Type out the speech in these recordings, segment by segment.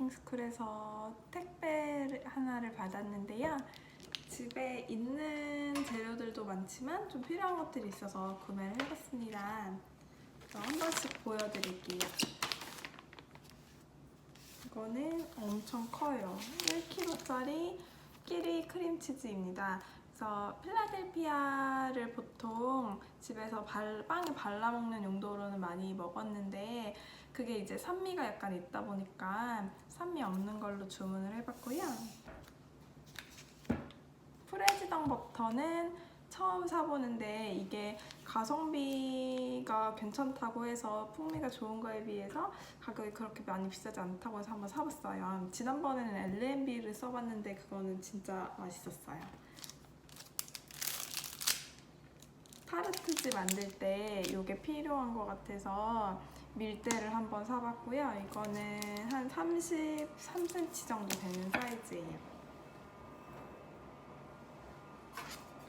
베이킹 스쿨에서 택배 하나를 받았는데요. 집에 있는 재료들도 많지만 좀 필요한 것들이 있어서 구매를 해봤습니다. 한 번씩 보여드릴게요. 이거는 엄청 커요. 1kg짜리 끼리 크림치즈입니다. 그래서 필라델피아를 보통 집에서 발, 빵에 발라 먹는 용도로는 많이 먹었는데 그게 이제 산미가 약간 있다 보니까 산미 없는 걸로 주문을 해봤고요. 프레지당 버터는 처음 사보는데 이게 가성비가 괜찮다고 해서 풍미가 좋은 거에 비해서 가격이 그렇게 많이 비싸지 않다고 해서 한번 사봤어요. 지난번에는 L&B를 써봤는데 그거는 진짜 맛있었어요. 타르트집 만들 때 이게 필요한 것 같아서 밀대를 한번 사봤고요. 이거는 한 33cm 정도 되는 사이즈예요.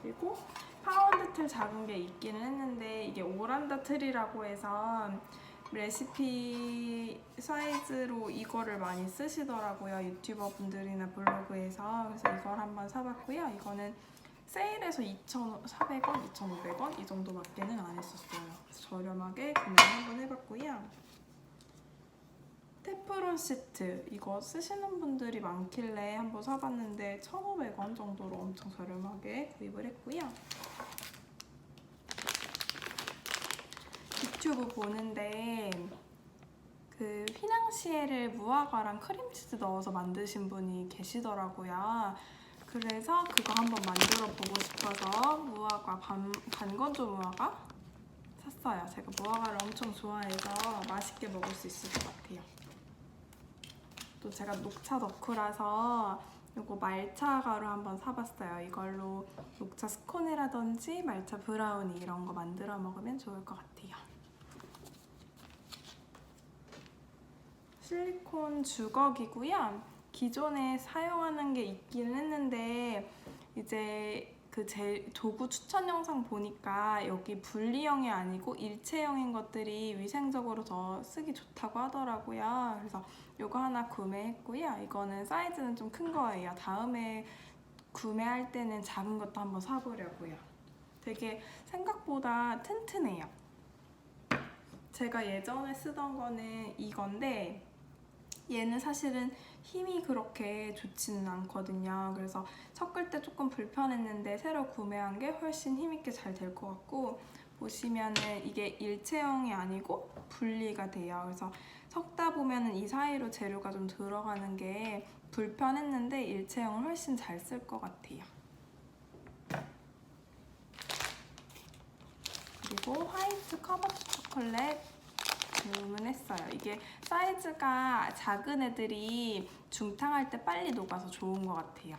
그리고 파운드 틀 작은 게 있기는 했는데 이게 오란다 틀이라고 해서 레시피 사이즈로 이거를 많이 쓰시더라고요. 유튜버 분들이나 블로그에서. 그래서 이걸 한번 사봤고요. 이거는 세일해서 2,400원, 2,500원 이 정도밖에는 안 했었어요. 저렴하게 구매를 한번 해봤고요. 테프론 시트 이거 쓰시는 분들이 많길래 한번 사봤는데 1,500원 정도로 엄청 저렴하게 구입을 했고요. 유튜브 보는데 그 휘낭시에를 무화과랑 크림치즈 넣어서 만드신 분이 계시더라고요. 그래서 그거 한번 만들어 보고 싶어서 무화과 반, 반건조 무화과 샀어요. 제가 무화과를 엄청 좋아해서 맛있게 먹을 수 있을 것 같아요. 또 제가 녹차 덕후라서 이거 말차 가루 한번 사봤어요. 이걸로 녹차 스콘이라든지 말차 브라우니 이런 거 만들어 먹으면 좋을 것 같아요. 실리콘 주걱이고요. 기존에 사용하는 게 있기는 했는데 이제 그 제 도구 추천 영상 보니까 여기 분리형이 아니고 일체형인 것들이 위생적으로 더 쓰기 좋다고 하더라고요. 그래서 이거 하나 구매했고요. 이거는 사이즈는 좀 큰 거예요. 다음에 구매할 때는 작은 것도 한번 사보려고요. 되게 생각보다 튼튼해요. 제가 예전에 쓰던 거는 이건데 얘는 사실은 힘이 그렇게 좋지는 않거든요. 그래서 섞을 때 조금 불편했는데 새로 구매한 게 훨씬 힘있게 잘 될 것 같고 보시면은 이게 일체형이 아니고 분리가 돼요. 그래서 섞다 보면은 이 사이로 재료가 좀 들어가는 게 불편했는데 일체형을 훨씬 잘 쓸 것 같아요. 그리고 화이트 커버트 초콜릿 주문했어요. 이게 사이즈가 작은 애들이 중탕할 때 빨리 녹아서 좋은 것 같아요.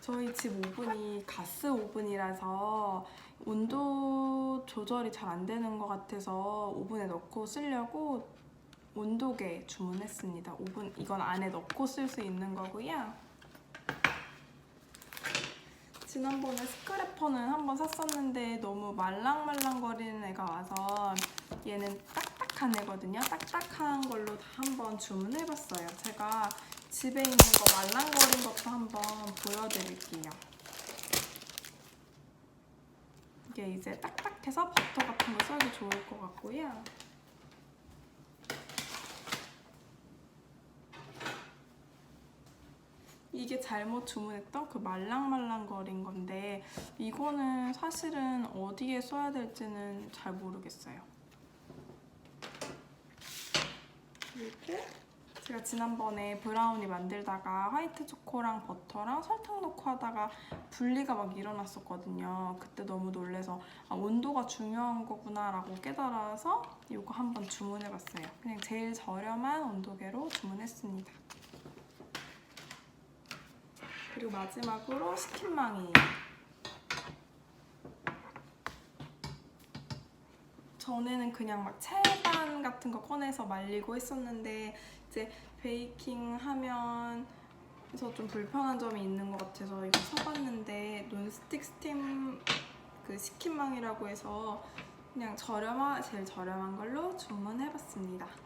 저희 집 오븐이 가스 오븐이라서 온도 조절이 잘 안 되는 것 같아서 오븐에 넣고 쓰려고 온도계 주문했습니다. 오븐 이건 안에 넣고 쓸 수 있는 거고요. 지난번에 스크래퍼는 한 번 샀었는데 너무 말랑말랑거리는 애가 와서 얘는 딱딱한 애거든요. 딱딱한 걸로 다 한번 주문해봤어요. 제가 집에 있는 거 말랑거린 것도 한번 보여드릴게요. 이게 이제 딱딱해서 버터 같은 거 써도 좋을 것 같고요. 이게 잘못 주문했던 그 말랑말랑거린 건데 이거는 사실은 어디에 써야 될지는 잘 모르겠어요. 그리고 제가 지난번에 브라우니 만들다가 화이트 초코랑 버터랑 설탕 넣고 하다가 분리가 막 일어났었거든요. 그때 너무 놀래서 아, 온도가 중요한 거구나 라고 깨달아서 이거 한번 주문해봤어요. 그냥 제일 저렴한 온도계로 주문했습니다. 그리고 마지막으로 스킨망이에요. 전에는 그냥 막 채반 같은 거 꺼내서 말리고 했었는데 이제 베이킹 하면서 좀 불편한 점이 있는 것 같아서 이거 사봤는데 논스틱 스팀 그 스킨망이라고 해서 그냥 저렴한 제일 저렴한 걸로 주문해봤습니다.